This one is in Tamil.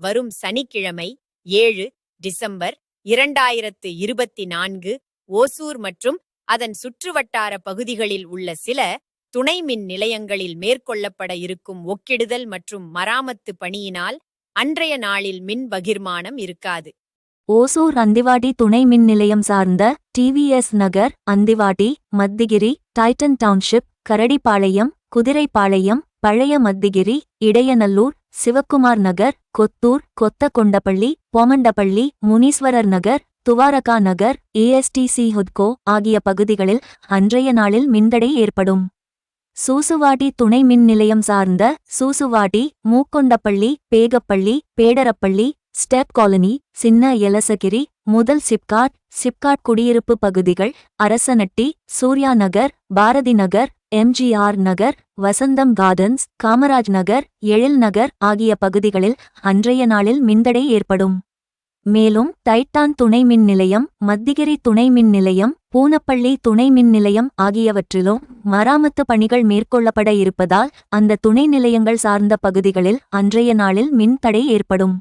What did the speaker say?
வரும் சனிக்கிழமை ஏழு டிசம்பர் இரண்டாயிரத்து இருபத்தி நான்கு ஓசூர் மற்றும் அதன் சுற்றுவட்டார பகுதிகளில் உள்ள சில துணை மின் நிலையங்களில் மேற்கொள்ளப்பட இருக்கும் ஒக்கிடுதல் மற்றும் மராமத்து பணியினால் அன்றைய நாளில் மின் பகிர்மானம் இருக்காது. ஓசூர் அந்திவாடி துணை மின் நிலையம் சார்ந்த TVS Nagar Anthivadi Mathigiri Titan township Karadipalayam Kuthiraipalayam பழைய மத்திகிரி இடையநல்லூர் சிவக்குமார் நகர் கொத்தூர் கொத்தகொண்டப்பள்ளி பொமண்டப்பள்ளி முனீஸ்வரர் நகர் துவாரகா நகர் ஏஎஸ்டிசி ஹுத்கோ ஆகிய பகுதிகளில் அன்றைய நாளில் மின்தடை ஏற்படும். சூசுவாடி துணை மின் நிலையம் சார்ந்த சூசுவாடி மூக்கொண்டப்பள்ளி பேகப்பள்ளி பேடரப்பள்ளி ஸ்டெப் காலனி சின்ன எலசகிரி முதல் சிப்காட் சிப்காட் குடியிருப்பு பகுதிகள் அரசனட்டி சூர்யா நகர் பாரதி நகர் எம்ஜிஆர் நகர் வசந்தம் கார்டன்ஸ் காமராஜ் நகர் எழில் நகர் ஆகிய பகுதிகளில் அன்றைய நாளில் மின்தடை ஏற்படும். மேலும் டைட்டான் துணை மின் நிலையம் மத்திகிரி துணை மின் நிலையம் பூனப்பள்ளி துணை மின் நிலையம் ஆகியவற்றிலும் மராமத்து பணிகள் மேற்கொள்ளப்பட இருப்பதால் அந்த துணை நிலையங்கள் சார்ந்த பகுதிகளில் அன்றைய நாளில் மின் தடை ஏற்படும்.